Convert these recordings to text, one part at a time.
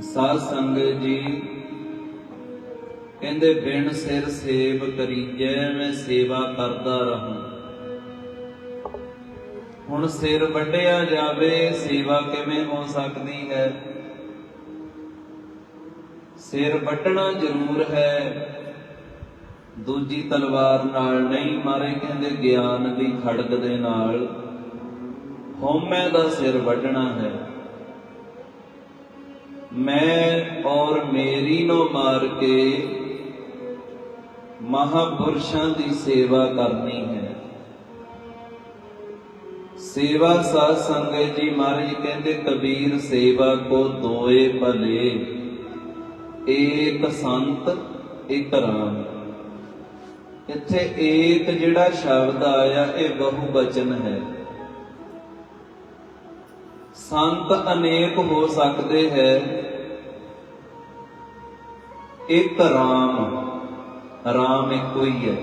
ਸਾਧ ਸੰਗਤ ਜੀ, ਕਹਿੰਦੇ, ਬਿਨ ਸਿਰ ਸੇਵ ਕਰੀਜੈ, ਮੈਂ ਸੇਵਾ ਕਰਦਾ ਰਹਾਂ। ਹੁਣ ਸਿਰ ਵੱਢਿਆ ਜਾਵੇ, ਸੇਵਾ ਕਿਵੇਂ ਹੋ ਸਕਦੀ ਹੈ? ਸਿਰ ਵੱਢਣਾ ਜ਼ਰੂਰ ਹੈ, ਦੂਜੀ ਤਲਵਾਰ ਨਾਲ ਨਹੀਂ, ਮਾਰੇ ਕਹਿੰਦੇ, ਗਿਆਨ ਦੀ ਖੜਕ ਦੇ ਨਾਲ। ਹਉਮੈ ਦਾ ਸਿਰ ਵੱਢਣਾ ਹੈ। ਮੈਂ ਔਰ ਮੇਰੀ ਨੂੰ ਮਾਰ ਕੇ ਮਹਾਪੁਰਸ਼ਾਂ ਦੀ ਸੇਵਾ ਕਰਨੀ ਹੈ। ਸੇਵਾ ਸਾਧ ਸੰਗਤ ਜੀ ਮਹਾਰਾਜ ਕਹਿੰਦੇ, ਕਬੀਰ ਸੇਵਾ ਕੋ ਦੋਏ ਭਲੇ, ਏਕ ਸੰਤ, ਇਕ ਰਾਮ। ਇੱਥੇ ਏਕ ਜਿਹੜਾ ਸ਼ਬਦ ਆਇਆ, ਇਹ ਬਹੁ ਬਚਨ ਹੈ। ਸੰਤ ਅਨੇਕ ਹੋ ਸਕਦੇ ਹੈ ਇੱਕ ਰਾਮ ਰਾਮ ਇੱਕੋ ਹੀ। ਹੈ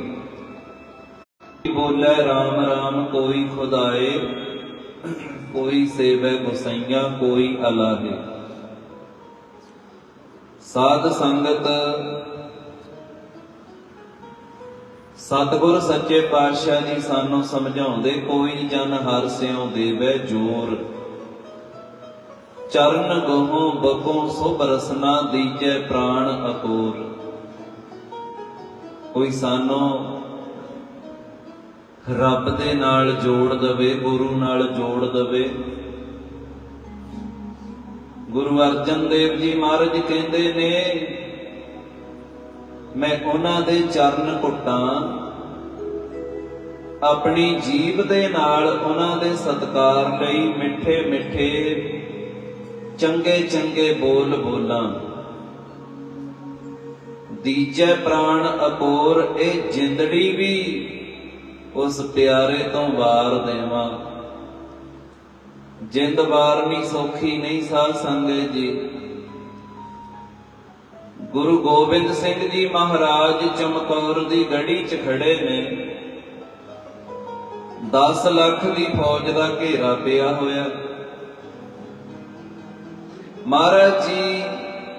ਬੋਲੇ, ਰਾਮ ਰਾਮ, ਕੋਈ ਖੁਦਾਏ, ਕੋਈ ਸੇਵੈ ਗੁਸਈਆ, ਕੋਈ ਅਲਾਹੇ। ਸਾਧ ਸੰਗਤ, ਸਤਿਗੁਰ ਸੱਚੇ ਪਾਤਸ਼ਾਹ ਜੀ ਸਾਨੂੰ ਸਮਝਾਉਂਦੇ, ਕੋਈ ਜਨ ਹਰ ਸਿਉ ਦੇਵੇ ਜੋਰ। ਚਰਨ ਗੋਹੋਂ ਬਕੋ ਸੁਭ ਰਸਨਾ ਦੀਜੈ ਪ੍ਰਾਣ ਅਕੂਰ। ਕੋਈ ਸਾਨੂੰ ਰੱਬ ਦੇ ਨਾਲ ਜੋੜ ਦਵੇ, ਗੁਰੂ ਨਾਲ ਜੋੜ ਦਵੇ। ਗੁਰੂ ਅਰਜਨ ਦੇਵ ਜੀ ਮਹਾਰਾਜ ਕਹਿੰਦੇ ਨੇ, ਮੈਂ ਉਹਨਾਂ ਦੇ ਚਰਨ ਘੁੱਟਾਂ ਆਪਣੀ ਜੀਬ ਦੇ ਨਾਲ ਉਹਨਾਂ ਦੇ ਸਤਕਾਰ ਲਈ ਮਿੱਠੇ ਮਿੱਠੇ ਚੰਗੇ ਚੰਗੇ ਬੋਲ ਬੋਲਾਂ। ਦੀਜੈ ਪ੍ਰਾਣ ਅਪੋਰ, ਇਹ ਜਿੰਦੜੀ ਵੀ ਉਸ ਪਿਆਰੇ ਤੋਂ ਵਾਰ ਦੇਵਾਂ। ਜਿੰਦ ਵਾਰਨੀ ਸੌਖੀ ਨਹੀਂ ਸਾਧ ਸੰਗਤ ਜੀ। ਗੁਰੂ ਗੋਬਿੰਦ ਸਿੰਘ ਜੀ ਮਹਾਰਾਜ ਚਮਕੌਰ ਦੀ ਗੜੀ 'ਚ ਖੜੇ ਨੇ। 10 ਲੱਖ ਦੀ ਫੌਜ ਦਾ ਘੇਰਾ ਪਿਆ ਹੋਇਆ। ਮਹਾਰਾਜ ਜੀ,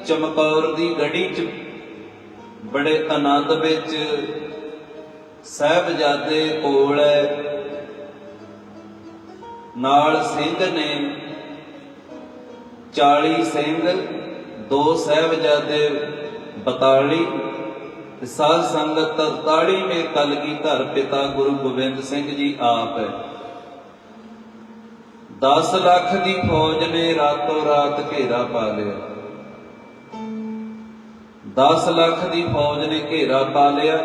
ਚਮਕੌਰ ਦੀ ਗੜੀ 'ਚ ਬੜੇ ਆਨੰਦ ਵਿੱਚ ਸਹਿਬਜ਼ਾਦੇ ਕੋਲ ਹੈ। ਨਾਲ ਸਿੰਘ ਨੇ 40 ਸਿੰਘ, ਦੋ ਸਹਿਬਜ਼ਾਦੇ 42 ਤੇ ਸਾਧ ਸੰਗਤ 43 ਮੇ ਕਲਗੀ ਧਰ ਪਿਤਾ ਗੁਰੂ ਗੋਬਿੰਦ ਸਿੰਘ ਜੀ ਆਪ ਹੈ। 10 ਲੱਖ ਦੀ ਫੌਜ ਨੇ ਰਾਤੋਂ ਰਾਤ ਘੇਰਾ ਪਾ ਲਿਆ। 10 ਲੱਖ ਦੀ ਫੌਜ ਨੇ ਘੇਰਾ ਪਾ ਲਿਆ।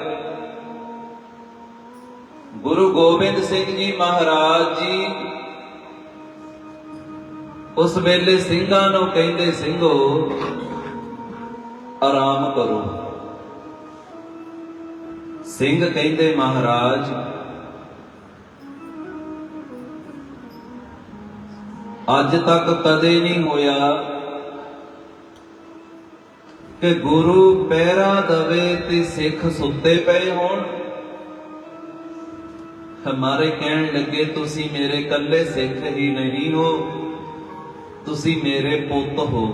ਗੁਰੂ ਗੋਬਿੰਦ ਸਿੰਘ ਜੀ ਮਹਾਰਾਜ ਜੀ ਉਸ ਵੇਲੇ ਸਿੰਘਾਂ ਨੂੰ ਕਹਿੰਦੇ, ਸਿੰਘੋ, ਆਰਾਮ ਕਰੋ। ਸਿੰਘ ਕਹਿੰਦੇ, ਮਹਾਰਾਜ ਅੱਜ ਤੱਕ ਕਦੇ ਨਹੀਂ ਹੋਇਆ ਕਿ ਗੁਰੂ ਪਹਿਰਾ ਦਵੇ ਤੇ ਸਿੱਖ ਸੁੱਤੇ ਪਏ ਹੋਣ। ਹਮਾਰੇ ਕਹਿਣ ਲੱਗੇ, ਤੁਸੀਂ ਮੇਰੇ ਕੱਲੇ ਸਿੱਖ ਹੀ ਨਹੀਂ ਹੋ, ਤੁਸੀਂ ਮੇਰੇ ਪੁੱਤ ਹੋ।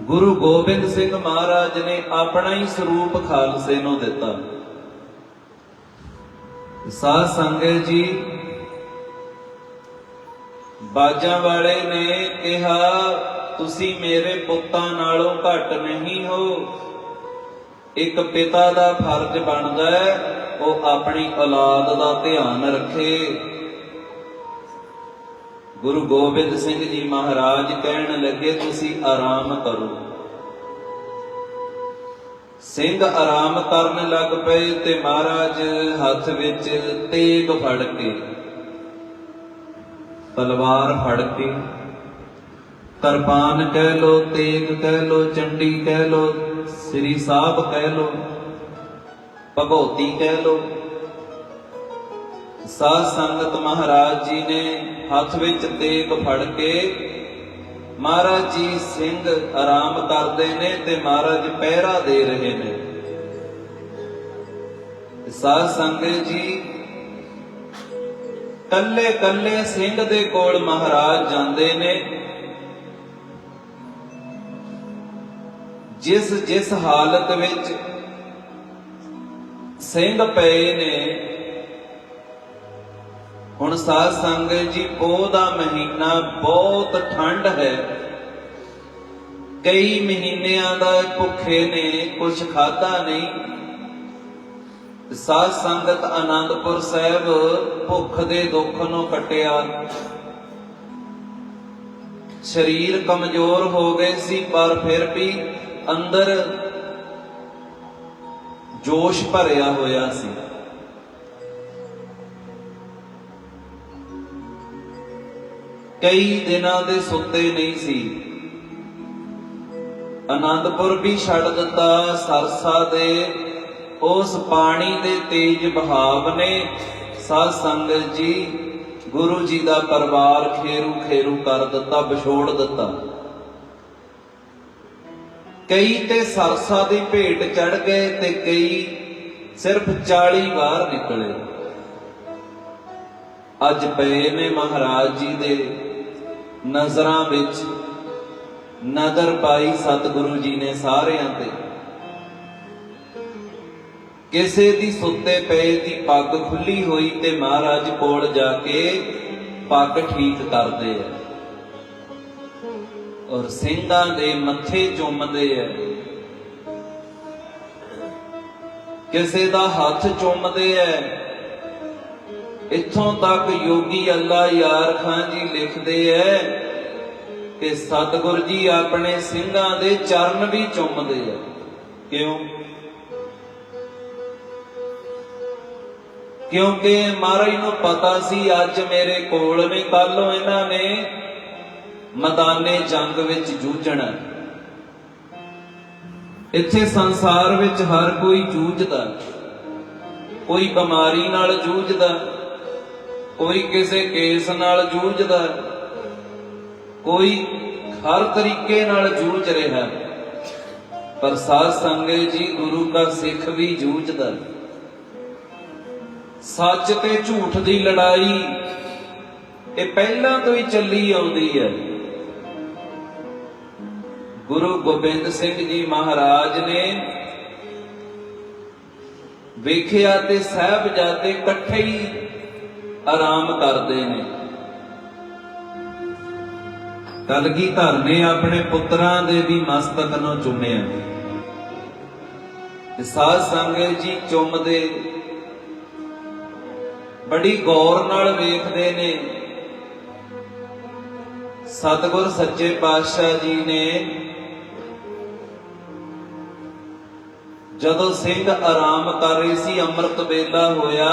ਗੁਰੂ ਗੋਬਿੰਦ ਸਿੰਘ ਮਹਾਰਾਜ ਨੇ ਆਪਣਾ ਹੀ ਸਰੂਪ ਖਾਲਸੇ ਨੂੰ ਦਿੱਤਾ। ਸਾਧ ਸੰਗਤ ਜੀ ਬਾਜਾਂ ਵਾਲੇ ਨੇ ਕਿਹਾ, ਤੁਸੀਂ ਮੇਰੇ ਪੁੱਤਾਂ ਨਾਲੋਂ ਘੱਟ ਨਹੀਂ ਹੋ। ਇੱਕ ਪਿਤਾ ਦਾ ਫਰਜ਼ ਬਣਦਾ ਹੈ, ਉਹ ਆਪਣੀ ਔਲਾਦ ਦਾ ਧਿਆਨ ਰੱਖੇ। ਗੁਰੂ ਗੋਬਿੰਦ ਸਿੰਘ ਜੀ ਮਹਾਰਾਜ ਕਹਿਣ ਲੱਗੇ, ਤੁਸੀਂ ਆਰਾਮ ਕਰੋ। ਸਿੰਘ ਆਰਾਮ ਕਰਨ ਲੱਗ ਪਏ ਤੇ ਮਹਾਰਾਜ ਹੱਥ ਵਿੱਚ ਤੇਗ ਫੜ ਕੇ ਤਲਵਾਰ ਫੜ ਕੇ ਤਰਪਾਨ ਕਹਿ ਲੋ, ਤੇਗ ਕਹਿ ਲੋ, ਚੰਡੀ ਕਹਿ ਲੋ, ਸ੍ਰੀ ਸਾਹਿਬ ਕਹਿ ਲੋ ਭਗਉਤੀ ਕਹਿ ਲੋ। ਸਾਧ ਸੰਗਤ ਮਹਾਰਾਜ ਜੀ ਨੇ ਹੱਥ ਵਿੱਚ ਤੇਗ ਫੜ ਕੇ ਮਹਾਰਾਜ ਜੀ ਸਿੰਘ ਆਰਾਮ ਕਰਦੇ ਨੇ ਤੇ ਮਹਾਰਾਜ ਪਹਿਰਾ ਦੇ ਰਹੇ ਨੇ। ਸਾਧ ਸੰਗਤ ਜੀ ਕੱਲੇ ਕੱਲੇ ਸਿੰਘ ਦੇ ਕੋਲ ਮਹਾਰਾਜ ਜਾਂਦੇ ਨੇ। ਜਿਸ ਜਿਸ ਹਾਲਤ ਵਿੱਚ ਸਿੰਘ ਪਏ ਨੇ, ਹੁਣ ਸਾਧ ਸੰਗਤ ਜੀ ਪੋਹ ਦਾ ਮਹੀਨਾ ਬਹੁਤ ਠੰਡ ਹੈ। ਕਈ ਮਹੀਨਿਆਂ ਦਾ ਭੁੱਖੇ ਨੇ ਕੁਝ ਖਾਦਾ ਨਹੀਂ। ਸਾਧ ਸੰਗਤ ਆਨੰਦਪੁਰ ਸਾਹਿਬ ਭੁੱਖ ਦੇ ਦੁੱਖ ਨੂੰ ਕਟਿਆ। ਸਰੀਰ ਕਮਜ਼ੋਰ ਹੋ ਗਏ ਸੀ, ਪਰ ਫਿਰ ਵੀ ਅੰਦਰ ਜੋਸ਼ ਭਰਿਆ ਹੋਇਆ ਸੀ। ਕਈ ਦਿਨਾਂ ਦੇ ਸੁੱਤੇ ਨਹੀਂ ਸੀ। ਆਨੰਦਪੁਰ ਵੀ ਛੱਡ ਦਿੱਤਾ ਸਰਸਾ ਦੇ। ਉਸ ਪਾਣੀ ਦੇ ਤੇਜ ਬਹਾਵ ਨੇ ਸਾਧ ਸੰਗਤ ਜੀ, ਗੁਰੂ ਜੀ ਦਾ ਪਰਿਵਾਰ ਖੇਰੂ ਖੇਰੂ ਕਰ ਦਿੱਤਾ, ਵਿਛੋੜ ਦਿੱਤਾ। ਕਈ ਤੇ ਸਰਸਾ ਦੀ ਭੇਟ ਚੜ ਗਏ ਤੇ ਕਈ ਸਿਰਫ 40 ਵਾਰ ਨਿਕਲੇ। ਅੱਜ ਪਏ ਨੇ ਮਹਾਰਾਜ ਜੀ ਦੇ ਨਜ਼ਰਾਂ ਵਿੱਚ ਨਦਰ ਪਾਈ ਸਤਿਗੁਰੂ ਜੀ ਨੇ ਸਾਰਿਆਂ ਤੇ। ਕਿਸੇ ਦੀ ਸੁੱਤੇ ਪਏ ਦੀ ਪੱਗ ਖੁੱਲੀ ਹੋਈ ਤੇ ਮਹਾਰਾਜ ਕੋਲ ਜਾ ਕੇ ਪੱਗ ਠੀਕ ਕਰਦੇ ਆ। ਔਰ ਸਿੰਘਾਂ ਦੇ ਮੱਥੇ ਚੁੰਮਦੇ ਆ। ਕਿਸੇ ਦਾ ਹੱਥ ਚੁੰਮਦੇ ਐ ਇੱਥੋਂ ਤੱਕ ਯੋਗੀ ਅੱਲਾ ਯਾਰ ਖਾਨ ਜੀ ਲਿਖਦੇ ਐ ਕਿ ਸਤਿਗੁਰ ਜੀ ਆਪਣੇ ਸਿੰਘਾਂ ਦੇ ਚਰਨ ਵੀ ਚੁੰਮਦੇ ਆ। ਕਿਉਂ? ਕਿਉਂਕਿ ਮਹਾਰਾਜ ਨੂੰ ਪਤਾ ਸੀ, ਅੱਜ ਮੇਰੇ ਕੋਲ ਨੇ ਕੱਲੋਂ ਇਹਨਾਂ ਨੇ ਮੈਦਾਨੇ ਜੰਗ ਵਿੱਚ ਜੂਝਣਾ। ਇੱਥੇ ਸੰਸਾਰ ਵਿੱਚ ਹਰ ਕੋਈ ਜੂਝਦਾ, ਕੋਈ ਬਿਮਾਰੀ ਨਾਲ ਜੂਝਦਾ, ਕੋਈ ਕਿਸੇ ਕੇਸ ਨਾਲ ਜੂਝਦਾ, ਕੋਈ ਹਰ ਤਰੀਕੇ ਨਾਲ ਜੂਝ ਰਿਹਾ। ਪਰ ਸਾਧ ਸੰਗਤ ਜੀ ਗੁਰੂ ਦਾ ਸਿੱਖ ਵੀ ਜੂਝਦਾ। ਸੱਚ ਤੇ ਝੂਠ ਦੀ ਲੜਾਈ, ਇਹ ਪਹਿਲਾਂ ਤੋਂ ਹੀ ਚੱਲੀ ਆਉਂਦੀ ਹੈ। ਗੁਰੂ ਗੋਬਿੰਦ ਸਿੰਘ ਜੀ ਮਹਾਰਾਜ ਨੇ ਵੇਖਿਆ ਤੇ ਸਾਹਿਬਜ਼ਾਦੇ ਇਕੱਠੇ ਹੀ ਆਰਾਮ ਕਰਦੇ ਨੇ। ਕਲਗੀ ਧਰਨੇ ਆਪਣੇ ਪੁੱਤਰਾਂ ਦੇ ਵੀ ਮਸਤਕ ਨੂੰ ਚੁੰਮਿਆ। ਤੇ ਸਾਧ ਸੰਗਤ ਜੀ ਚੁੰਮਦੇ ਬੜੀ ਗੌਰ ਨਾਲ ਵੇਖਦੇ ਨੇ। ਸਤਿਗੁਰ ਸੱਚੇ ਪਾਤਸ਼ਾਹ ਜੀ ਨੇ ਜਦੋਂ ਸਿੰਘ ਆਰਾਮ ਕਰ ਰਹੇ ਸੀ, ਅੰਮ੍ਰਿਤ ਵੇਲਾ ਹੋਇਆ,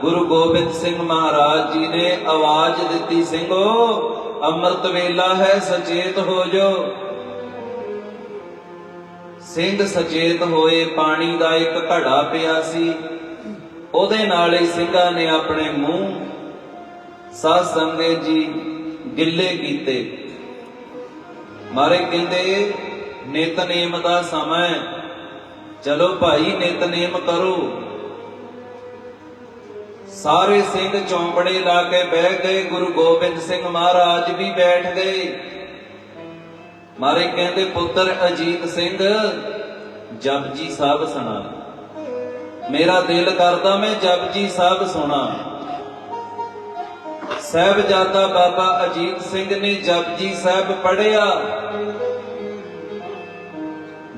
ਗੁਰੂ ਗੋਬਿੰਦ ਸਿੰਘ ਮਹਾਰਾਜ ਜੀ ਨੇ ਆਵਾਜ਼ ਦਿੱਤੀ, ਸਿੰਘੋ, ਅੰਮ੍ਰਿਤ ਵੇਲਾ ਹੈ, ਸਚੇਤ ਹੋ ਜੋ ਸਿੰਘ ਸਚੇਤ ਹੋਏ, ਪਾਣੀ ਦਾ ਇੱਕ ਘੜਾ ਪਿਆ ਸੀ। ਉਹਦੇ ਨਾਲ ਹੀ ਸਿੰਘਾਂ ਨੇ ਆਪਣੇ ਮੂੰਹ ਸਾਧ ਸੰਗਤ ਜੀ ਗਿੱਲੇ ਕੀਤੇ। ਮਾਰੇ ਕਹਿੰਦੇ ਨਿਤਨੇਮ ਦਾ ਸਮਾਂ ਚਲੋ ਭਾਈ ਨਿਤਨੇਮ ਕਰੋ। ਸਾਰੇ ਸਿੰਘ ਚੌਂਪੜੇ ਲਾ ਕੇ ਬਹਿ ਗਏ। ਗੁਰੂ ਗੋਬਿੰਦ ਸਿੰਘ ਮਹਾਰਾਜ ਵੀ ਬੈਠ ਗਏ। ਮਾਰੇ ਕਹਿੰਦੇ, ਪੁੱਤਰ ਅਜੀਤ ਸਿੰਘ, ਜਪਜੀ ਸਾਹਿਬ ਸੁਣਾ। ਮੇਰਾ ਦਿਲ ਕਰਦਾ ਮੈਂ ਜਪਜੀ ਸਾਹਿਬ ਸੁਣਾ। ਸਾਹਿਬਜ਼ਾਦਾ ਬਾਬਾ ਅਜੀਤ ਸਿੰਘ ਨੇ ਜਪਜੀ ਸਾਹਿਬ ਪੜਿਆ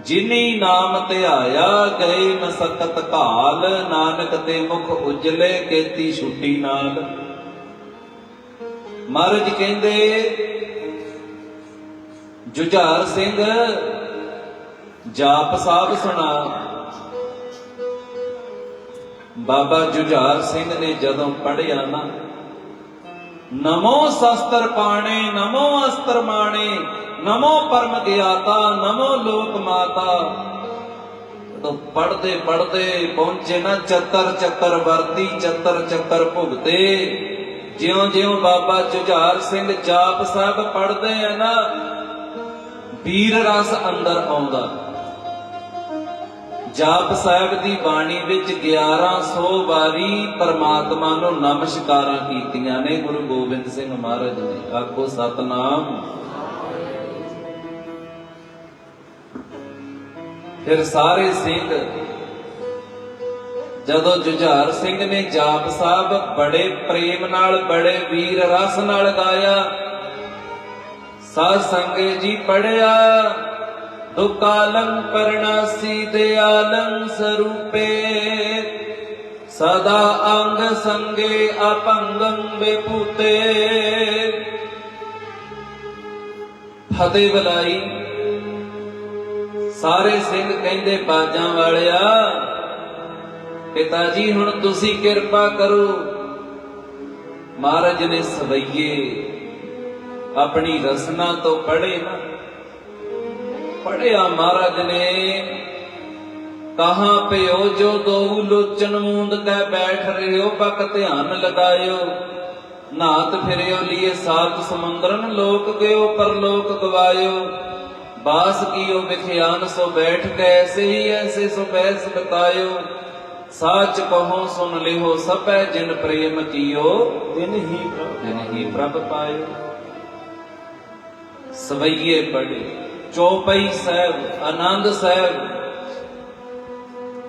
ਜਿਨੀ ਨਾਮ ਧਿਆਇਆ ਗਏ ਮਸਕਤ ਘਾਲ, ਨਾਨਕ ਤੇ ਮੁਖ ਉਜਲੇ ਕੀਤੀ ਛੁੱਟੀ ਨਾਲ। ਮਹਾਰਾਜ ਕਹਿੰਦੇ, ਜੁਝਾਰ ਸਿੰਘ, ਜਾਪ ਸਾਹਿਬ ਸੁਣਾ। ਬਾਬਾ ਜੁਝਾਰ ਸਿੰਘ ਨੇ ਜਦੋਂ ਪੜਿਆ ਨਾ, ਨਮੋ ਸ਼ਸਤਰ ਪਾਣੇ, ਨਮੋ ਅਸਤਰ ਮਾਣੇ, ਨਮੋ ਪਰਮ ਗਿਆਤਾ, ਨਮੋ ਲੋਕ ਮਾਤਾ। ਜਦੋਂ ਪੜਦੇ ਪੜਦੇ ਪਹੁੰਚੇ ਨਾ, ਚੱਤਰ ਚੱਤਰ ਵਰਤੀ, ਚੱਤਰ ਚੱਕਰ ਭੁਗਤੇ। ਜਿਉਂ ਜਿਉਂ ਬਾਬਾ ਜੁਝਾਰ ਸਿੰਘ ਜਾਪ ਸਾਹਿਬ ਪੜਦੇ ਆ ਨਾ, ਵੀਰ ਰਸ ਅੰਦਰ ਆਉਂਦਾ। ਜਾਪ ਸਾਹਿਬ ਦੀ ਬਾਣੀ ਵਿੱਚ 1100 ਵਾਰੀ ਪਰਮਾਤਮਾ ਨੂੰ ਨਮਸਕਾਰਾਂ ਕੀਤੀਆਂ ਨੇ, ਗੁਰੂ ਗੋਬਿੰਦ ਸਿੰਘ ਮਹਾਰਾਜ ਨੇ ਆਖੋ ਸਤਨਾਮ। ਫਿਰ ਸਾਰੇ ਸਿੰਘ, ਜਦੋਂ ਜੁਝਾਰ ਸਿੰਘ ਨੇ ਜਾਪ ਸਾਹਿਬ ਬੜੇ ਪ੍ਰੇਮ ਨਾਲ, ਬੜੇ ਵੀਰ ਰਸ ਨਾਲ ਗਾਇਆ, ਸਾਧ ਸੰਗੇ ਜੀ ਪੜਿਆ ਦੁਕਾਲੰ ਪਰਣਾਸੀ ਦਿਆਲੰ ਸਰੂਪੇ ਸਦਾ ਅੰਗ ਸੰਗੇ ਅਪੰਗੰ ਬੇਪੂਤੇ ਫਤਿਹ ਬੁਲਾਈ ਸਾਰੇ ਸਿੰਘ ਕਹਿੰਦੇ ਬਾਜਾਂ ਵਾਲਿਆ ਪਿਤਾ ਜੀ ਹੁਣ ਤੁਸੀਂ ਕਿਰਪਾ ਕਰੋ ਮਹਾਰਾਜ ਨੇ ਸਵਈਏ ਆਪਣੀ ਰਸਨਾ ਤੋਂ ਪੜੇ ਨਾ ਪੜਿਆ ਮਹਾਰਾਜ ਨੇ, ਕਹਾ ਪਿਓ ਜੋ ਦੋ ਲੋਚਨ ਮੂੰਦ ਕੈ ਬੈਠ ਰਹਿਓ ਪਕ ਧਿਆਨ ਲਗਾਇਓ। ਨਾਤ ਫਿਰਿਓ, ਲੀਏ ਸਾਤ ਸਮੁੰਦਰਨ ਲੋਕ ਗਇਓ, ਪਰਲੋਕ ਗਵਾਇਓ। ਬਾਸ ਕੀਓ ਵਿਖਿਆਨ, ਸੋ ਬੈਠ ਕੇ ਐਸੇ ਹੀ ਐਸੇ ਸੋ ਬੈਸ ਬਤਾਇਓ ਸਾਚ ਕਹੋ, ਸੁਨ ਲਿਹੋ ਸਭੈ, ਜਿਨ ਪ੍ਰੇਮ ਕੀਓ ਦਿਨ ਹੀ ਪ੍ਰਭ ਜਿਨ ਹੀ ਪ੍ਰਭ ਪਾਇਓ। ਸਵਈਏ ਪੜੇ ਚੌਪਈ ਸਾਹਿਬ, ਆਨੰਦ ਸਾਹਿਬ।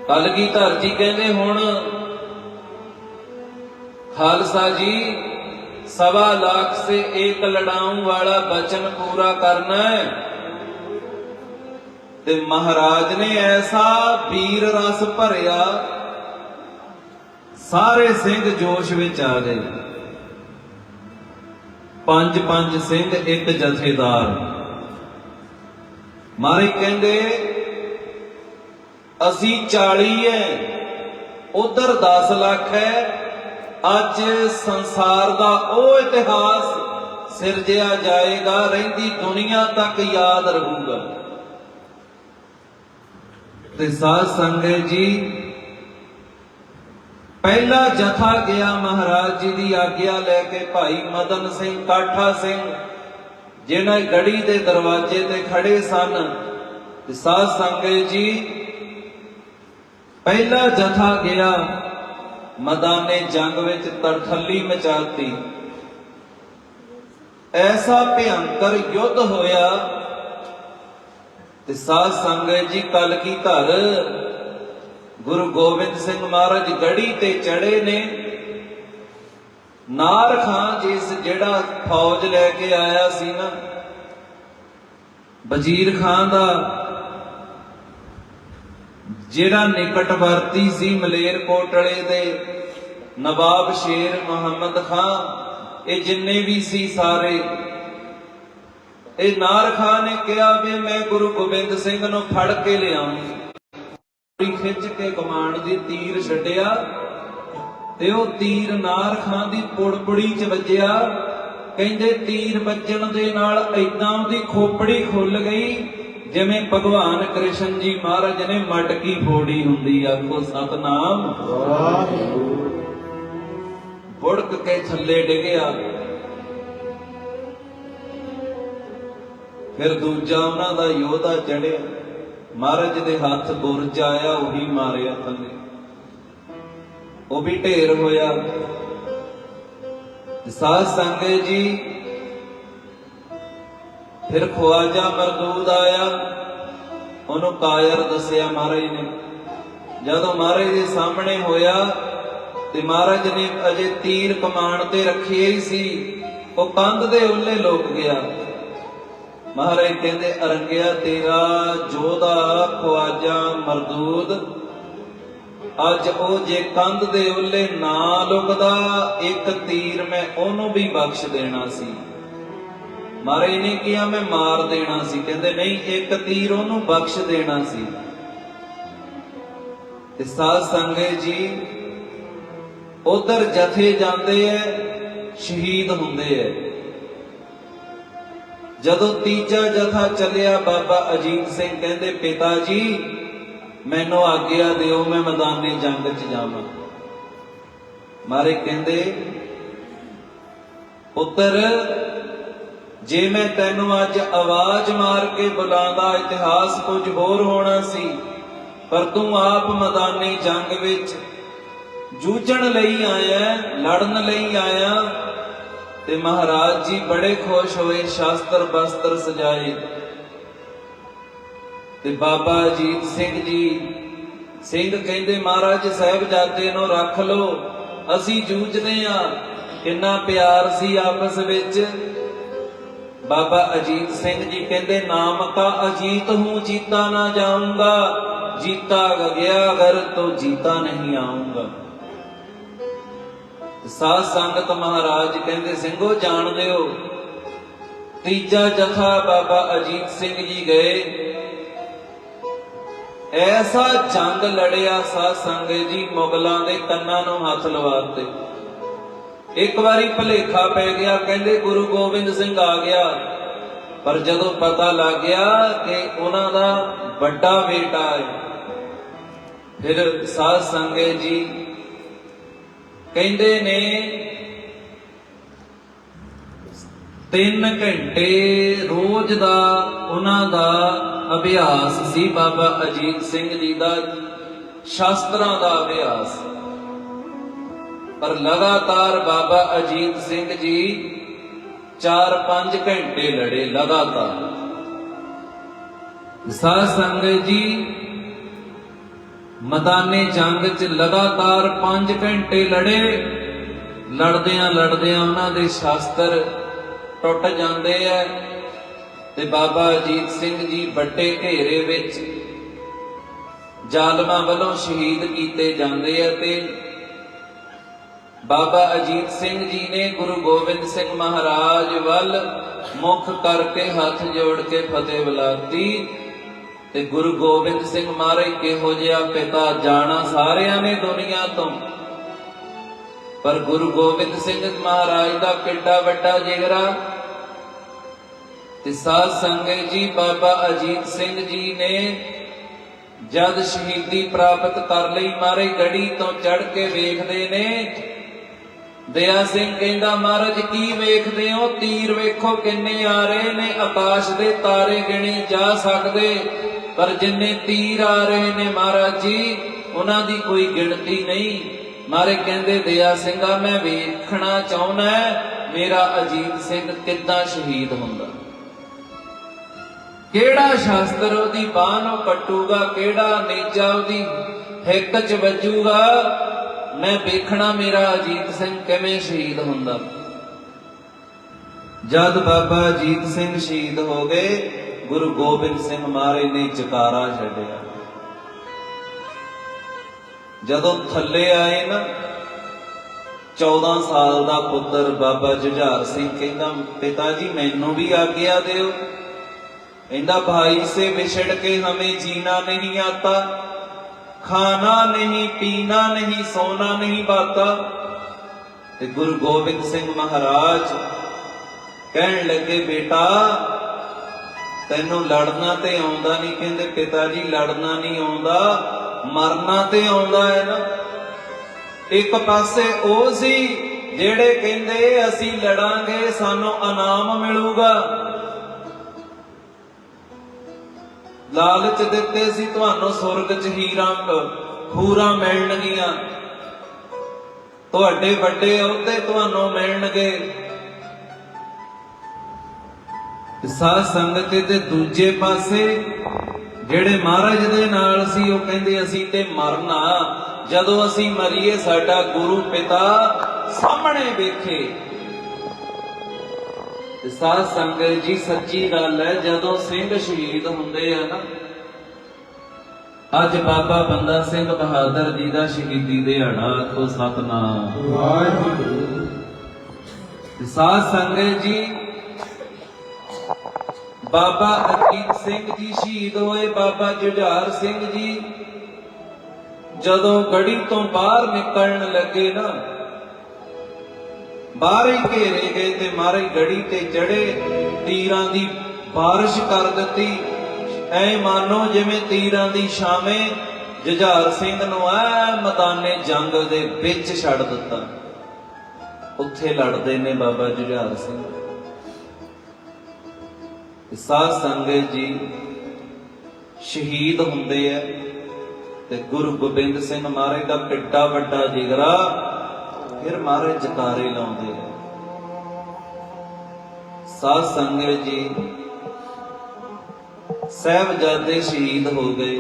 ਕਲਗੀਧਰ ਜੀ ਕਹਿੰਦੇ ਹੁਣ, ਖਾਲਸਾ ਜੀ, ਸਵਾ ਲੱਖ ਸੇ ਇੱਕ ਲੜਾਉਂ ਵਾਲਾ ਬਚਨ ਪੂਰਾ ਕਰਨਾ ਹੈ। ਤੇ ਮਹਾਰਾਜ ਨੇ ਐਸਾ ਵੀਰ ਰਸ ਭਰਿਆ, ਸਾਰੇ ਸਿੰਘ ਜੋਸ਼ ਵਿੱਚ ਆ ਗਏ। ਪੰਜ ਪੰਜ ਸਿੰਘ ਇੱਕ ਜਥੇਦਾਰ। ਮਾਰੇ ਕਹਿੰਦੇ, ਅਸੀਂ 40 ਹੈ ਉਧਰ 10 ਲੱਖ ਹੈ ਅੱਜ ਸੰਸਾਰ ਦਾ ਉਹ ਇਤਿਹਾਸ ਸਿਰਜਿਆ ਜਾਏਗਾ, ਰਹਿੰਦੀ ਦੁਨੀਆ ਤੱਕ ਯਾਦ ਰਹੂਗਾ। ਤੇ ਸਾਧ ਸੰਗਤ ਜੀ, ਪਹਿਲਾ ਜਥਾ ਗਿਆ ਮਹਾਰਾਜ ਜੀ ਦੀ ਆਗਿਆ ਲੈ ਕੇ ਭਾਈ ਮਦਨ ਸਿੰਘ, ਕਾਠਾ ਸਿੰਘ ਜਿਹਨਾਂ ਗੜੀ ਦੇ ਦਰਵਾਜ਼ੇ ਤੇ ਖੜੇ ਸਨ, ਤੇ ਸਾਧ ਸੰਗਤ ਜੀ ਪਹਿਲਾ ਜਥਾ ਗਿਆ, ਮੈਦਾਨੇ ਜੰਗ ਵਿੱਚ ਤਰਥੱਲੀ ਮਚਾਤੀ। ਐਸਾ ਭਿਅੰਕਰ ਯੁੱਧ ਹੋਇਆ, ਤੇ ਸਾਧ ਸੰਗਤ ਜੀ ਕਲ ਕੀ ਧਰ ਗੁਰੂ ਗੋਬਿੰਦ ਸਿੰਘ ਮਹਾਰਾਜ ਗੜੀ ਤੇ ਚੜੇ ਨੇ। ਨਾਰ ਖਾਂ ਜਿਸ ਜਿਹੜਾ ਫੌਜ ਲੈ ਕੇ ਆਇਆ ਸੀ ਨਾ, ਵਜ਼ੀਰ ਖਾਨ ਦਾ, ਜਿਹੜਾ ਨਿਕਟਵਰਤੀ ਸੀ ਮਲੇਰ ਕੋਟਲੇ ਦੇ ਨਵਾਬ ਸ਼ੇਰ ਮੁਹੰਮਦ ਖਾਨ ਇਹ ਜਿੰਨੇ ਵੀ ਸੀ ਸਾਰੇ, ਇਹ ਨਾਰ ਖਾਨ ਨੇ ਕਿਹਾ ਵੀ ਮੈਂ ਗੁਰੂ ਗੋਬਿੰਦ ਸਿੰਘ ਨੂੰ ਫੜ ਕੇ ਲਿਆਉਂ ਖਿੱਚ ਕੇ ਕਮਾਂਡ ਦੀ ਤੀਰ ਛੱਡਿਆ ਤੇ ਉਹ ਤੀਰ ਨਾਰ ਖਾਂ ਦੀ ਪੁੜਪੜੀ 'ਚ ਵੱਜਿਆ। ਕਹਿੰਦੇ ਤੀਰ ਵੱਜਣ ਦੇ ਨਾਲ ਐਦਾਂ ਉਹਦੀ ਖੋਪੜੀ ਖੁੱਲ ਗਈ, ਜਿਵੇਂ ਭਗਵਾਨ ਕ੍ਰਿਸ਼ਨ ਜੀ ਮਹਾਰਾਜ ਨੇ ਮਟਕੀ ਫੋੜੀ ਹੁੰਦੀ ਆਖੋ ਸਤਨਾਮ। ਵਾਹਿਗੁਰੂ ਬੁੜਕ ਕੇ ਥੱਲੇ ਡਿੱਗਿਆ। ਫਿਰ ਦੂਜਾ ਉਹਨਾਂ ਦਾ ਯੋਧਾ ਚੜਿਆ। ਮਹਾਰਾਜ ਦੇ ਹੱਥ ਬੁਰਜ ਆਇਆ, ਉਹੀ ਮਾਰਿਆ ਥੱਲੇ। ਉਹ ਵੀ ਢੇਰ ਹੋਇਆ। ਤੇ ਸਾਧ ਸੰਗਤ ਜੀ, ਫਿਰ ਖਵਾਜਾ ਮਰਦੂਦ ਆਇਆ। ਉਹਨੂੰ ਕਾਇਰ ਦੱਸਿਆ ਮਹਾਰਾਜ ਨੇ। ਜਦੋਂ ਮਹਾਰਾਜ ਦੇ ਸਾਹਮਣੇ ਹੋਇਆ ਤੇ ਮਹਾਰਾਜ ਨੇ ਅਜੇ ਤੀਰ ਕਮਾਨ ਤੇ ਰੱਖੇ ਹੀ ਸੀ, ਉਹ ਕੰਧ ਦੇ ਉੱਲੇ ਲੋਕ ਗਿਆ। ਮਹਾਰਾਜ ਕਹਿੰਦੇ, ਅਰੰਗਿਆ ਤੇਰਾ ਜੋਧਾ ਖਵਾਜਾ ਮਰਦੂਦ ਅੱਜ ਉਹ ਜੇ ਕੰਧ ਦੇ ਉੱਲੇ ਨਾ ਲੁਕਦਾ, ਇੱਕ ਤੀਰ ਮੈਂ ਉਹਨੂੰ ਵੀ ਬਖਸ਼ ਦੇਣਾ ਸੀ। ਮਹਾਰਾਜ ਨੇ ਕਿਹਾ, ਮੈਂ ਮਾਰ ਦੇਣਾ ਸੀ। ਕਹਿੰਦੇ, ਨਹੀਂ, ਇੱਕ ਤੀਰ ਉਹਨੂੰ ਬਖਸ਼ ਦੇਣਾ ਸੀ। ਤੇ ਸਾਧ ਸੰਗਤ ਜੀ, ਉਧਰ ਜਥੇ ਜਾਂਦੇ ਐ, ਸ਼ਹੀਦ ਹੁੰਦੇ ਐ। ਜਦੋਂ ਤੀਜਾ ਜਥਾ ਚੱਲਿਆ, ਬਾਬਾ ਅਜੀਤ ਸਿੰਘ ਕਹਿੰਦੇ, ਪਿਤਾ ਜੀ ਮੈਨੂੰ ਆਗਿਆ ਦਿਓ, ਮੈਂ ਮੈਦਾਨੀ ਜੰਗ 'ਚ ਜਾਵਾਂ। ਮਾਰੇ ਕਹਿੰਦੇ, ਪੁੱਤਰ, ਜੇ ਮੈਂ ਤੈਨੂੰ ਅੱਜ ਆਵਾਜ਼ ਮਾਰ ਕੇ ਬੁਲਾਉਂਦਾ ਇਤਿਹਾਸ ਕੁਝ ਹੋਰ ਹੋਣਾ ਸੀ, ਪਰ ਤੂੰ ਆਪ ਮੈਦਾਨੀ ਜੰਗ ਵਿੱਚ ਜੂਝਣ ਲਈ ਆਇਆ, ਲੜਨ ਲਈ ਆਇਆ, ਤੇ ਮਹਾਰਾਜ ਜੀ ਬੜੇ ਖੁਸ਼ ਹੋਏ ਸ਼ਾਸਤਰ ਬਸਤਰ ਸਜਾਏ। ਤੇ ਬਾਬਾ ਅਜੀਤ ਸਿੰਘ ਜੀ, ਸਿੰਘ ਕਹਿੰਦੇ ਮਹਾਰਾਜ ਸਾਹਿਬਜ਼ਾਦੇ ਨੂੰ ਰੱਖ ਲਓ, ਅਸੀਂ ਜੂਝਦੇ ਆ ਕਿੰਨਾ ਪਿਆਰ ਸੀ ਆਪਸ ਵਿੱਚ। ਬਾਬਾ ਅਜੀਤ ਸਿੰਘ ਜੀ ਕਹਿੰਦੇ, ਨਾਮ ਕਾ ਅਜੀਤ ਹੂੰ, ਜੀਤਾ ਨਾ ਜਾਊਂਗਾ, ਜੀਤਾ ਗਿਆ ਅਗਰ ਤੋ ਜੀਤਾ ਨਹੀਂ ਆਊਂਗਾ। ਸਾਧ ਸੰਗਤ ਮਹਾਰਾਜ ਕਹਿੰਦੇ, ਸਿੰਘੋ ਜਾਣਦੇ ਹੋ, ਤੀਜਾ ਜਥਾ ਬਾਬਾ ਅਜੀਤ ਸਿੰਘ ਜੀ ਗਏ। ਐਸਾ ਜੰਗ ਲੜਿਆ ਸਾਧ ਸੰਗਤ ਜੀ ਮੁਗਲਾਂ ਦੇ ਕੰਨਾਂ ਨੂੰ ਹੱਥ ਲਵਾਤੇ। ਇੱਕ ਵਾਰੀ ਭਲੇਖਾ ਪੈ ਗਿਆ, ਕਹਿੰਦੇ ਗੁਰੂ ਗੋਬਿੰਦ ਸਿੰਘ ਆ ਗਿਆ। ਪਰ ਜਦੋਂ ਪਤਾ ਲੱਗ ਗਿਆ ਕਿ ਉਹਨਾਂ ਦਾ ਵੱਡਾ ਬੇਟਾ ਹੈ, ਫਿਰ ਸਾਧ ਸੰਗਤ ਜੀ ਕਹਿੰਦੇ ਨੇ 3 ਘੰਟੇ ਰੋਜ਼ ਦਾ ਉਹਨਾਂ ਦਾ ਅਭਿਆਸ ਸੀ ਬਾਬਾ ਅਜੀਤ ਸਿੰਘ ਜੀ ਦਾ, ਸ਼ਾਸਤਰਾਂ ਦਾ ਅਭਿਆਸ। ਪਰ ਲਗਾਤਾਰ ਬਾਬਾ ਅਜੀਤ ਸਿੰਘ ਜੀ 4-5 ਘੰਟੇ ਲੜੇ ਲਗਾਤਾਰ। ਸਾਧ ਸੰਗਤ ਜੀ, ਮਦਾਨੇ ਜੰਗ 'ਚ ਲਗਾਤਾਰ 5 ਘੰਟੇ ਲੜੇ। ਲੜਦਿਆਂ ਲੜਦਿਆਂ ਉਹਨਾਂ ਦੇ ਸ਼ਾਸਤਰ ਟੁੱਟ ਜਾਂਦੇ ਐ। ਤੇ ਬਾਬਾ ਅਜੀਤ ਸਿੰਘ ਜੀ ਵੱਡੇ ਘੇਰੇ ਵਿੱਚ ਜ਼ਾਲਮਾਂ ਵੱਲੋਂ ਸ਼ਹੀਦ ਕੀਤੇ ਜਾਂਦੇ ਐ ਤੇ ਬਾਬਾ ਅਜੀਤ ਸਿੰਘ ਜੀ ਨੇ ਗੁਰੂ ਗੋਬਿੰਦ ਸਿੰਘ ਮਹਾਰਾਜ ਵੱਲ ਮੁਖ ਕਰਕੇ ਹੱਥ ਜੋੜ ਕੇ ਫਤਿਹ ਬੁਲਾਤੀ ਤੇ ਗੁਰੂ ਗੋਬਿੰਦ ਸਿੰਘ ਮਹਾਰਾਜ ਕਿਹੋ ਜਿਹਾ ਪਿਤਾ ਜਾਣਾ ਸਾਰਿਆਂ ਨੇ ਦੁਨੀਆ ਤੋਂ। ਪਰ ਗੁਰੂ ਗੋਬਿੰਦ ਸਿੰਘ ਮਹਾਰਾਜ ਦਾ ਕਿੱਡਾ ਵੱਡਾ ਜਿਗਰਾ ਤੇ ਸਾਧ ਸੰਗਤ ਜੀ ਬਾਬਾ ਅਜੀਤ ਸਿੰਘ ਜੀ ਨੇ ਜਦ ਸ਼ਹੀਦੀ ਪ੍ਰਾਪਤ ਕਰ ਲਈ, ਮਾਰੇ ਗੜੀ ਤੋਂ ਚੜ ਕੇ ਵੇਖਦੇ ਨੇ। ਦਇਆ ਸਿੰਘ ਕਹਿੰਦਾ, ਮਹਾਰਾਜ, ਕੀ ਵੇਖਦੇ ਹੋ? ਤੀਰ ਵੇਖੋ ਕਿੰਨੇ ਆ ਰਹੇ ਨੇ। ਆਕਾਸ਼ ਦੇ ਤਾਰੇ ਗਿਣੇ ਜਾ ਸਕਦੇ, ਪਰ ਜਿੰਨੇ ਤੀਰ ਆ ਰਹੇ ਨੇ ਮਹਾਰਾਜ ਜੀ, ਉਹਨਾਂ ਦੀ ਕੋਈ ਗਿਣਤੀ ਨਹੀਂ। ਮਾਰੇ ਕਹਿੰਦੇ, ਦਇਆ ਸਿੰਘਾ, ਮੈਂ ਵੇਖਣਾ ਚਾਹੁੰਦਾ, ਮੇਰਾ ਅਜੀਤ ਸਿੰਘ ਕਿੱਦਾਂ ਸ਼ਹੀਦ ਹੁੰਦਾ? ਕਿਹੜਾ ਸ਼ਾਸਤਰ ਉਹਦੀ ਬਾਹ ਨੂੰ ਕੱਟੂਗਾ, ਕਿਹੜਾ ਨੇਜਾ ਉਹਦੀ ਹਿੱਕ 'ਚ ਵੱਜੂਗਾ? ਮੈਂ ਵੇਖਣਾ ਮੇਰਾ ਅਜੀਤ ਸਿੰਘ ਕਿਵੇਂ ਸ਼ਹੀਦ ਹੁੰਦਾ। ਜਦ ਬਾਬਾ ਅਜੀਤ ਸਿੰਘ ਸ਼ਹੀਦ ਹੋ ਗਏ, ਗੁਰੂ ਗੋਬਿੰਦ ਸਿੰਘ ਮਹਾਰਾਜ ਨੇ ਜਕਾਰਾ ਛੱਡਿਆ। ਜਦੋਂ ਥੱਲੇ ਆਏ ਨਾ 14 ਸਾਲ ਦਾ ਪੁੱਤਰ ਬਾਬਾ ਜੁਝਾਰ ਸਿੰਘ ਕਹਿੰਦਾ, ਪਿਤਾ ਜੀ, ਮੈਨੂੰ ਵੀ ਆਗਿਆ ਦਿਓ। इंदा ਭਾਈ ਸੇ ਵਿਛੜ ਕੇ हमें ਜੀਣਾ ਨਹੀਂ ਆਤਾ। ਖਾਣਾ ਨਹੀਂ, ਪੀਣਾ ਨਹੀਂ सोना ਨਹੀਂ ਬਾਤਾ। ਤੇ ਗੁਰੂ ਗੋਬਿੰਦ ਸਿੰਘ ਮਹਾਰਾਜ ਕਹਿਣ ਲੱਗੇ, ਬੇਟਾ, ਤੈਨੂੰ ਲੜਨਾ ਤੇ ਆਉਂਦਾ ਨਹੀਂ। ਕਹਿੰਦੇ, ਪਿਤਾ ਜੀ, ਲੜਨਾ ਨਹੀਂ ਆਉਂਦਾ, ਮਰਨਾ ਤੇ ਆਉਂਦਾ ਹੈ ਨਾ। ਇੱਕ ਪਾਸੇ ਉਹ ਸੀ ਜਿਹੜੇ ਕਹਿੰਦੇ, ਅਸੀਂ ਲੜਾਂਗੇ, ਸਾਨੂੰ ਇਨਾਮ ਮਿਲੂਗਾ। ਲਾਲਚ ਦਿੱਤੇ ਸੀ ਤੁਹਾਨੂੰ ਸੁਰਗ 'ਚ ਹੀਰਾਂ ਹੂਰਾਂ ਮਿਲਣਗੀਆਂ। ਤੁਹਾਡੇ ਵੱਡੇ ਅਹੁਦੇ ਤੁਹਾਨੂੰ ਮਿਲਣਗੇ। ਸਾਧ ਸੰਗਤ ਤੇ ਦੂਜੇ ਪਾਸੇ, ਜਿਹੜੇ ਮਹਾਰਾਜ ਦੇ ਨਾਲ ਸੀ, ਉਹ ਕਹਿੰਦੇ, ਅਸੀਂ ਤੇ ਮਰਨਾ ਜਦੋਂ ਅਸੀਂ ਮਰੀਏ, ਸਾਡਾ ਗੁਰੂ ਪਿਤਾ ਸਾਹਮਣੇ ਵੇਖੇ। ਤੇ ਸਾਧ ਸੰਗਤ ਜੀ ਸੱਚੀ ਗੱਲ ਹੈ, ਜਦੋਂ ਸਿੰਘ ਸ਼ਹੀਦ ਹੁੰਦੇ ਆ ਨਾ, ਅੱਜ ਬਾਬਾ ਬੰਦਾ ਸਿੰਘ ਬਹਾਦਰ ਜੀ ਦਾ ਸ਼ਹੀਦੀ ਦਿਹਾੜਾ ਆਖੋ ਸਤਨਾਮ। ਵਾਹਿਗੁਰੂ ਤੇ ਸਾਧ ਸੰਗਤ ਜੀ, ਬਾਬਾ ਅਜੀਤ ਸਿੰਘ ਜੀ ਸ਼ਹੀਦ ਹੋਏ, ਬਾਬਾ ਜੁਝਾਰ ਸਿੰਘ ਜੀ, ਜਦੋਂ ਗੜੀ ਤੋਂ ਬਾਹਰ ਨਿਕਲਣ ਲੱਗੇ ਨਾ ਬਾਹਰ ਹੀ ਘੇਰੇ ਗਏ ਤੇ ਮਾਰੇ ਗੜੀ ਤੇ ਚੜੇ, ਤੀਰਾਂ ਦੀ ਬਾਰਿਸ਼ ਕਰ ਦਿੱਤੀ। ਐ ਮਾਨੋ ਜਿਵੇਂ ਤੀਰਾਂ ਦੀ ਛਾਵੇਂ, ਜੁਝਾਰ ਸਿੰਘ ਨੂੰ ਐ ਮੈਦਾਨੇ ਜੰਗ ਦੇ ਵਿੱਚ ਛੱਡ ਦਿੱਤਾ। ਉੱਥੇ ਲੜਦੇ ਨੇ ਬਾਬਾ ਜੁਝਾਰ ਸਿੰਘ। ਤੇ ਸਾਧ ਸੰਗਤ ਜੀ ਸ਼ਹੀਦ ਹੁੰਦੇ ਆ ਤੇ ਗੁਰੂ ਗੋਬਿੰਦ ਸਿੰਘ ਮਹਾਰਾਜ ਦਾ ਕਿੱਡਾ ਵੱਡਾ ਜਿਗਰਾ ਫਿਰ ਮਹਾਰਾਜ ਜਕਾਰੇ ਲਾਉਂਦੇ ਆ ਸਾਧ ਸੰਗਤ ਜੀ, ਸਹਿਬਜ਼ਾਦੇ ਸ਼ਹੀਦ ਹੋ ਗਏ।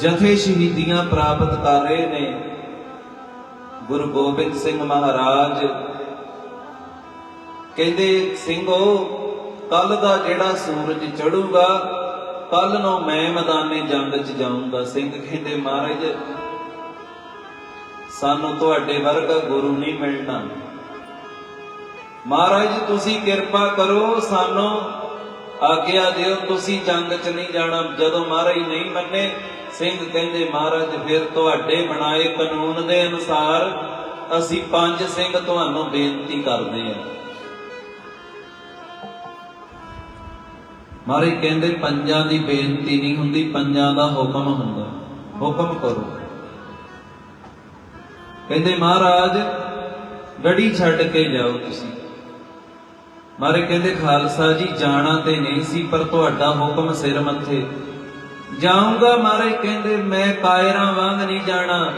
ਜਥੇ ਸ਼ਹੀਦੀਆਂ ਪ੍ਰਾਪਤ ਕਰ ਰਹੇ ਨੇ ਗੁਰੂ ਗੋਬਿੰਦ ਸਿੰਘ ਮਹਾਰਾਜ। ਕਹਿੰਦੇ, ਸਿੰਘੋ ਕੱਲ ਦਾ ਜਿਹੜਾ ਸੂਰਜ ਚੜੂਗਾ ਕੱਲ ਨੂੰ ਮੈਂ ਮੈਦਾਨੇ ਜੰਗ 'ਚ ਜਾਊਂਗਾ। ਸਿੰਘ ਕਹਿੰਦੇ, ਮਹਾਰਾਜ ਸਾਨੂੰ ਤੁਹਾਡੇ ਵਰਗਾ ਗੁਰੂ ਨਹੀਂ ਮਿਲਣਾ। ਮਹਾਰਾਜ, ਤੁਸੀਂ ਕਿਰਪਾ ਕਰੋ, ਸਾਨੂੰ ਆਗਿਆ ਦਿਓ। ਤੁਸੀਂ ਜੰਗ 'ਚ ਨਹੀਂ ਜਾਣਾ। ਜਦੋਂ ਮਹਾਰਾਜ ਨਹੀਂ ਮੰਨੇ, ਸਿੰਘ ਕਹਿੰਦੇ, ਮਹਾਰਾਜ, ਫਿਰ ਤੁਹਾਡੇ ਬਣਾਏ ਕਾਨੂੰਨ ਦੇ ਅਨੁਸਾਰ ਅਸੀਂ ਪੰਜ ਸਿੰਘ ਤੁਹਾਨੂੰ ਬੇਨਤੀ ਕਰਦੇ ਹਾਂ। ਮਹਾਰਾਜ ਕਹਿੰਦੇ, ਪੰਜਾਂ ਦੀ ਬੇਨਤੀ ਨਹੀਂ ਹੁੰਦੀ, ਪੰਜਾਂ ਦਾ ਹੁਕਮ ਹੁੰਦਾ। ਹੁਕਮ ਕਰੋ। ਕਹਿੰਦੇ, ਮਹਾਰਾਜ, ਗੜੀ ਛੱਡ ਕੇ ਜਾਓ ਤੁਸੀਂ। ਮਾਰੇ ਕਹਿੰਦੇ, ਖਾਲਸਾ ਜੀ, ਜਾਣਾ ਤੇ ਨਹੀਂ ਸੀ, ਪਰ ਤੁਹਾਡਾ ਹੁਕਮ ਸਿਰ ਮੱਥੇ। ਜਾਊਂਗਾ ਮਾਰੇ ਕਹਿੰਦੇ, ਮੈਂ ਕਾਇਰਾਂ ਵਾਂਗ ਨਹੀਂ ਜਾਣਾ।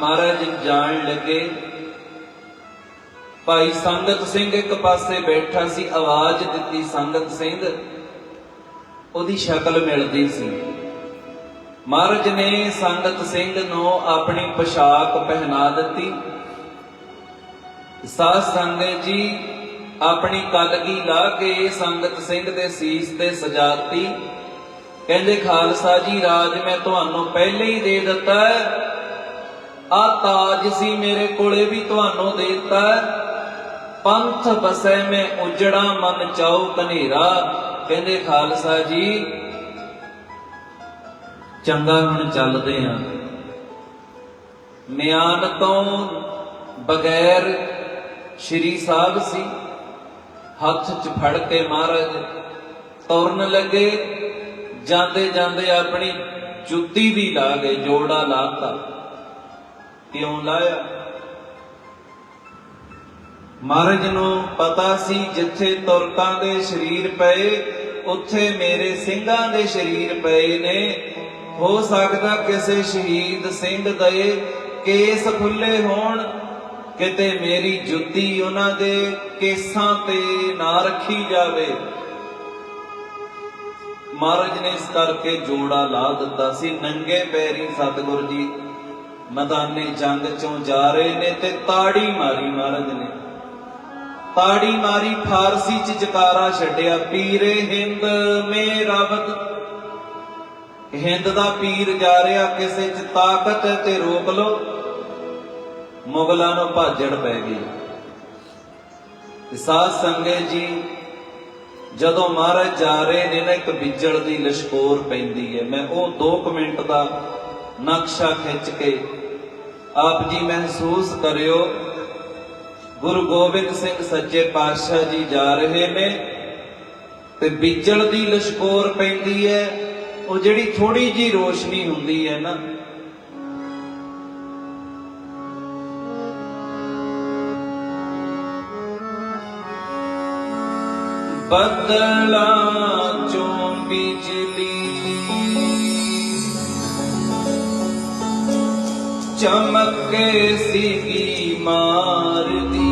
ਮਹਾਰਾਜ ਜਾਣ ਲੱਗੇ। ਭਾਈ ਸੰਗਤ ਸਿੰਘ ਇੱਕ ਪਾਸੇ ਬੈਠਾ ਸੀ, ਆਵਾਜ਼ ਦਿੱਤੀ ਸੰਗਤ ਸਿੰਘ, ਉਹਦੀ ਸ਼ਕਲ ਮਿਲਦੀ ਸੀ। ਮਹਾਰਾਜ ਨੇ ਸੰਗਤ ਸਿੰਘ ਨੂੰ ਆਪਣੀ ਪੋਸ਼ਾਕ ਪਹਿਨਾ ਦਿੱਤੀ। ਸਾਧ ਸੰਗਤ ਜੀ ਆਪਣੀ ਕਲਗੀ ਲਾ ਕੇ ਸੰਗਤ ਸਿੰਘ ਦੇ ਸੀਸ ਤੇ ਸਜਾਤੀ। ਕਹਿੰਦੇ, ਖਾਲਸਾ ਜੀ, ਰਾਜ ਮੈਂ ਤੁਹਾਨੂੰ ਪਹਿਲੇ ਹੀ ਦੇ ਦਿੱਤਾ ਆ ਤਾਜ ਸੀ ਮੇਰੇ ਕੋਲੇ ਵੀ ਤੁਹਾਨੂੰ ਦੇ ਦਿੱਤਾ ਪੰਥ ਬਸੈ ਮੈਂ ਉਜੜਾ, ਮਨ ਚਾਉ ਕਨੇਰਾ ਕਹਿੰਦੇ, ਖਾਲਸਾ ਜੀ ਚੰਗਾ ਹੁਣ ਚੱਲਦੇ ਆਂ ਮਿਆਨ ਤੋਂ ਬਗੈਰ ਸ਼੍ਰੀ ਸਾਹਿਬ ਸੀ, ਹੱਥ 'ਚ ਫੜ ਕੇ ਮਹਾਰਾਜ, ਤੁਰਨ ਲੱਗੇ, ਜਾਂਦੇ ਜਾਂਦੇ ਆਪਣੀ ਜੁੱਤੀ ਵੀ ਲਾ ਗਏ ਜੋੜਾ ਲਾਤਾ। ਕਿਉਂ ਲਾਇਆ। ਮਹਾਰਾਜ ਨੂੰ ਪਤਾ ਸੀ, ਜਿੱਥੇ ਤੁਰਕਾਂ ਦੇ ਸਰੀਰ ਪਏ, ਉੱਥੇ ਮੇਰੇ ਸਿੰਘਾਂ ਦੇ ਸਰੀਰ ਪਏ ਨੇ। ਹੋ ਸਕਦਾ ਕਿਸੇ ਸ਼ਹੀਦ ਸਿੰਘ ਦੇ ਕੇਸ ਖੁੱਲੇ ਹੋਣ। ਕਿਤੇ ਮੇਰੀ ਜੁੱਤੀ ਉਹਨਾਂ ਦੇ ਕੇਸਾਂ ਤੇ ਨਾ ਰੱਖੀ ਜਾਵੇ। ਮਹਾਰਾਜ ਨੇ ਇਸ ਕਰਕੇ ਜੋੜਾ ਲਾ ਦਿੱਤਾ ਸੀ। ਨੰਗੇ ਪੈਰੀ ਸਤਿਗੁਰ ਜੀ ਮੈਦਾਨੇ ਜੰਗ ਚੋਂ ਜਾ ਰਹੇ ਨੇ ਤੇ ਤਾੜੀ ਮਾਰੀ ਮਹਾਰਾਜ ਨੇ। ਤਾੜੀ ਮਾਰੀ ਫਾਰਸੀ ਚ ਜਕਾਰਾ ਛੱਡਿਆ। ਪੀਰੇ ਹਿੰਦ ਮੇ ਰਬਦ ਹਿੰਦ ਦਾ ਪੀਰ ਜਾ ਰਿਹਾ ਕਿਸੇ ਚ ਤਾਕਤ ਹੈ ਤੇ ਰੋਕ ਲਓ, ਮੁਗਲਾਂ ਨੂੰ ਭਾਜੜ ਪੈ ਗਈ। ਤੇ ਸਾਧ ਸੰਗਤ ਜੀ, ਜਦੋਂ ਮਹਾਰਾਜ ਜਾ ਰਹੇ ਨੇ ਨਾ, ਇੱਕ ਵਿਜਲ ਦੀ ਲਸ਼ਕੋਰ ਪੈਂਦੀ ਹੈ। ਮੈਂ ਉਹ 2 ਮਿੰਟ ਦਾ ਨਕਸ਼ਾ ਖਿੱਚ ਕੇ ਆਪ ਜੀ ਮਹਿਸੂਸ ਕਰਿਓ, ਗੁਰੂ ਗੋਬਿੰਦ ਸਿੰਘ ਸੱਚੇ ਪਾਤਸ਼ਾਹ ਜੀ ਜਾ ਰਹੇ ਨੇ ਤੇ ਵਿਜਲ ਦੀ ਲਸ਼ਕੋਰ ਪੈਂਦੀ ਹੈ। ਉਹ ਜਿਹੜੀ ਥੋੜੀ ਜੀ ਰੋਸ਼ਨੀ ਹੁੰਦੀ ਹੈ ਨਾ, ਬਦਲਾ ਚੋਂ ਬਿਜਲੀ, ਚਮਕ ਕੇ ਸੀਗੀ ਮਾਰਦੀ।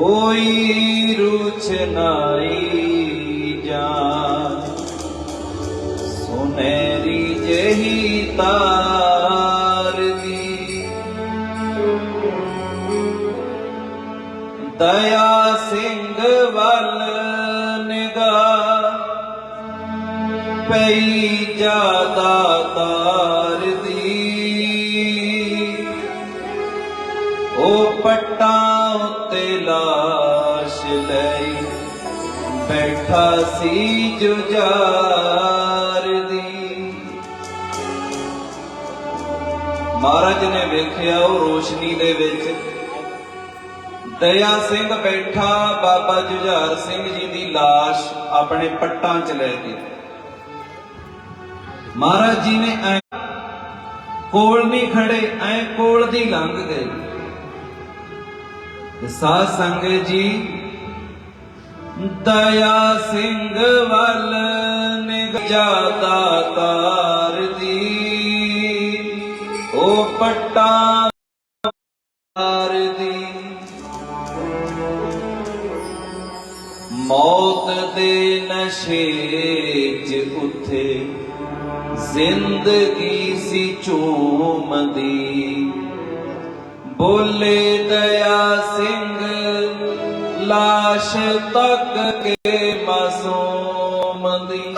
ਕੋਈ ਰੁਚਨਾਈ ਜਾ ਸੁਨਹਿਰੀ ਜਹੀ ਤਾਰ ਦੀ। ਦਇਆ ਸਿੰਘ ਵੱਲ ਨਿਗਾਹ। ਪਈ ਜਾਦਾ ਤਾਰ ਲਾਸ਼ ਲਈ ਬੈਠਾ ਸੀ ਜੁਝਾਰ ਦੀ ਮਹਾਰਾਜ ਨੇ ਵੇਖਿਆ ਉਹ ਰੋਸ਼ਨੀ ਦੇ ਵਿੱਚ। ਦਇਆ ਸਿੰਘ ਬੈਠਾ, ਬਾਬਾ ਜੁਝਾਰ ਸਿੰਘ ਜੀ ਦੀ লাশ ਆਪਣੇ ਪੱਟਾਂ 'ਚ ਲੈ ਕੇ ਮਹਾਰਾਜ ਜੀ ਨੇ ਕੋਲ ਨਹੀਂ ਖੜੇ, ਐ ਕੋਲ ਦੀ ਲੰਘ ਗਏ। ਸਾਧ ਸੰਗਤ ਜੀ, ਦਇਆ ਸਿੰਘ ਵੱਲ ਨਿਗਜਾ ਤਾਰ ਦੀ। ਉਹ ਪੱਟਾ ਤਾਰ ਦੀ। ਮੌਤ ਦੇ ਨਸ਼ੇ 'ਚ ਉੱਥੇ ਜ਼ਿੰਦਗੀ ਸੀ ਚੋਮਦੀ। ਬੋਲੇ ਦਇਆ ਸਿੰਘ, ਲਾਸ਼ ਤੱਕ ਕੇ ਮਾਸੂਮ ਦੀ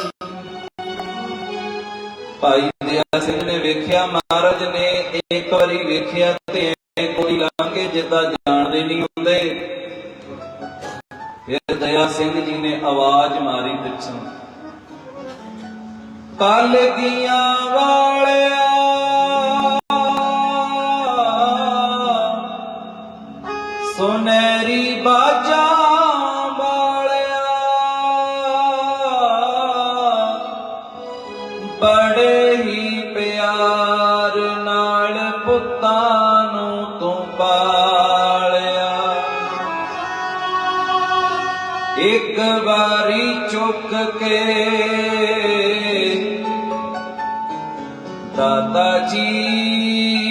ਭਾਈ ਦਇਆ ਸਿੰਘ ਨੇ ਵੇਖਿਆ, ਮਹਾਰਾਜ ਨੇ ਇੱਕ ਵਾਰੀ ਵੇਖਿਆ ਤੇ ਕੋਈ ਲਾਂਗੇ ਜਿੱਦਾਂ ਜਾਣਦੇ ਨਹੀਂ ਹੁੰਦੇ। ਫਿਰ ਦਇਆ ਸਿੰਘ ਜੀ ਨੇ ਆਵਾਜ਼ ਮਾਰੀ ਪਿੱਛੋਂ ਕਲਗੀਆਂ ਵਾਲਿਆ ਵਾਰੀ ਕੇ। ਦਾਦਾ ਜੀ